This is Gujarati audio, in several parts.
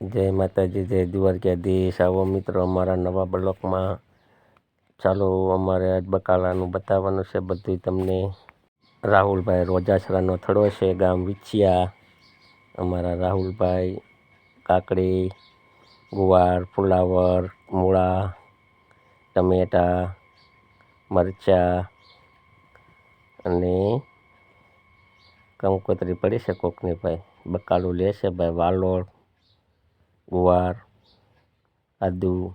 જય માતાજી, જય દ્વારકાધીશ. આવો મિત્રો, અમારા નવા બ્લોકમાં ચાલો અમારે બકાલાનું બતાવવાનું છે. બધું તમને રાહુલભાઈ રોજાસરાનો થડો છે, ગામ વિછિયા. અમારા રાહુલભાઈ, કાકડી, ગુવાર, ફુલાવર, મૂળા, ટમેટા, મરચાં અને કંકોત્રી પડી છે કોકની ભાઈ બકાલું છે ભાઈ, વાલોળ. ગુવાર આદુ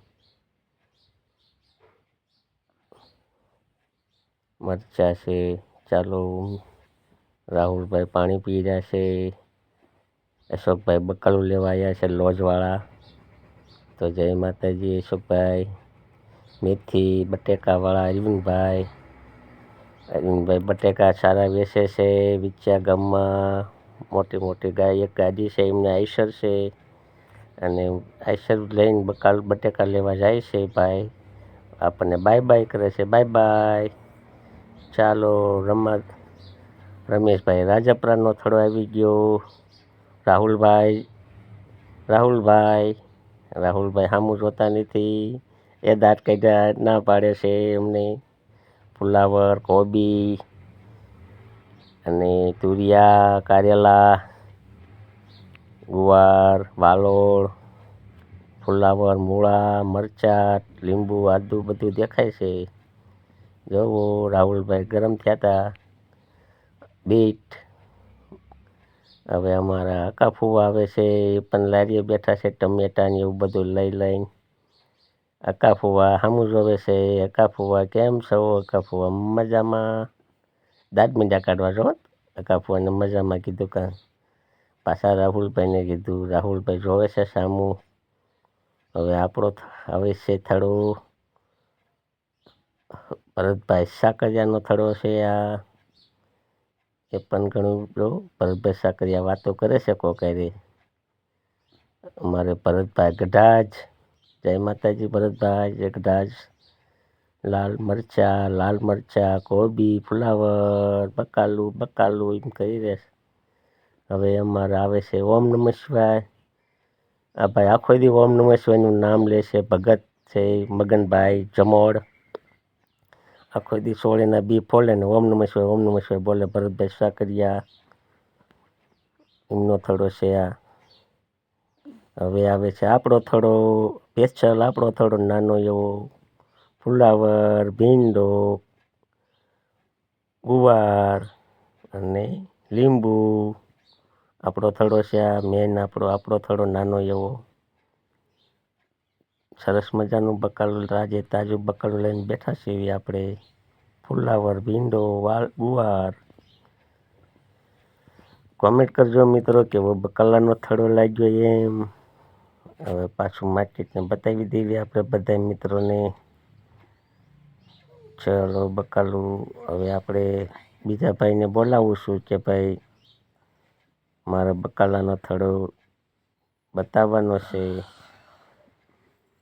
મરચાં છે, ચાલો. રાહુલભાઈ પાણી પી રહ્યા છે. અશોકભાઈ બકાલું લેવા આવ્યા છે, લોજવાળા. તો જય માતાજી, અશોકભાઈ. મેથી, બટેકાવાળા, અરવિંદભાઈ. અરવિંદભાઈ બટેકા સારા વેચે છે, વિચ્યા ગામમાં. મોટી મોટી ગાય એક ગાડી છે, એમને આઈસર છે. અને આશીર્વાદ લઈને બકાલ બટેકા લેવા જાય છે ભાઈ. આપણને બાય બાય કરે છે. બાય બાય ચાલો, રમત. રમેશભાઈ, રાજપરાનો થોડો આવી ગયો. રાહુલભાઈ રાહુલભાઈ રાહુલભાઈ સામું જોતા નથી. એ દાંત કાઢ્યા, ના પાડે છે એમને. ફુલાવર કોબી અને તુરિયા, કારેલા. ગુવાર, વાલોળ, ફુલાવર, મૂળા, મરચાં, લીંબુ, આદુ બધું દેખાય છે. જવો, રાહુલભાઈ ગરમ થયા હતા બીટ. હવે અમારા અકાફુ આવે છે, એ પણ લારીએ બેઠા છે, ટમેટા ને એવું બધું લઈ લઈને. અકાફુવા સામું જોવે છે અકાફુવા કેમ છો? અકાફુવા મજામાં? દાંત મીંડા કાઢવા જો અકાફુવાને મજામાં કીધું કાં? પાછા રાહુલભાઈને કીધું, રાહુલભાઈ જોવે છે સામું. હવે આપણો હવે છે થડો. ભરતભાઈ સાકરિયાનો થડો છે આ. એ પણ ઘણું, જો, ભરતભાઈ સાકરિયા વાતો કરે છે કોકારી. અમારે ભરતભાઈ ગઢાજ. જય માતાજી ભરતભાઈ, જય ગઢાજ. લાલ મરચા લાલ મરચા, કોબી, ફુલાવર, બકાલું બકાલું એમ કરી રહે હવે અમારે આવે છે ઓમ નમઃ શિવાય. આ ભાઈ આખો દી ઓમ નમઃ શિવાયનું નામ લે છે, ભગત છે, મગનભાઈ, જમોડ. આખો દી સોળેના બી ફોડે ને ઓમ નમઃ શિવાય, ઓમ નમઃ શિવાય બોલે, ભરતભાઈ સાકરિયા. એમનો થોડો છે આ. હવે આવે છે આપણો થોડો, સ્પેશિયલ આપણો થોડો નાનો એવો ફુલાવર, ભીંડો, ગુવાર અને લીંબુ. આપણો થડો છે, આ મેન આપણો આપણો થોડો નાનો એવો. સરસ મજાનું બકાલું રાજે તાજું બકાલું લઈને બેઠા છીએ આપણે. ફુલાવર, ભીંડો વાલ ગુવાર. કોમેન્ટ કરજો મિત્રો કેવો બકાલાનો થડો લાગ્યો એમ. હવે પાછું માર્કેટને બતાવી દેવી આપણે બધા મિત્રોને. ચલો બકાલું હવે આપણે બીજા ભાઈને બોલાવું છું કે ભાઈ મારા બકાલાનો થડો બતાવવાનો છે.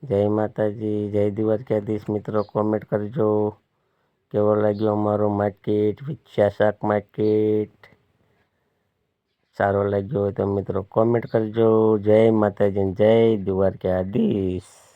જય માતાજી, જય દ્વારકાધીશ. મિત્રો કોમેન્ટ કરજો. કેવો લાગ્યો અમારો માર્કેટ વિચ્યા શાક માર્કેટ સારો લાગ્યો હોય તો મિત્રો કોમેન્ટ કરજો. જય માતાજી જય દ્વારકાધીશ.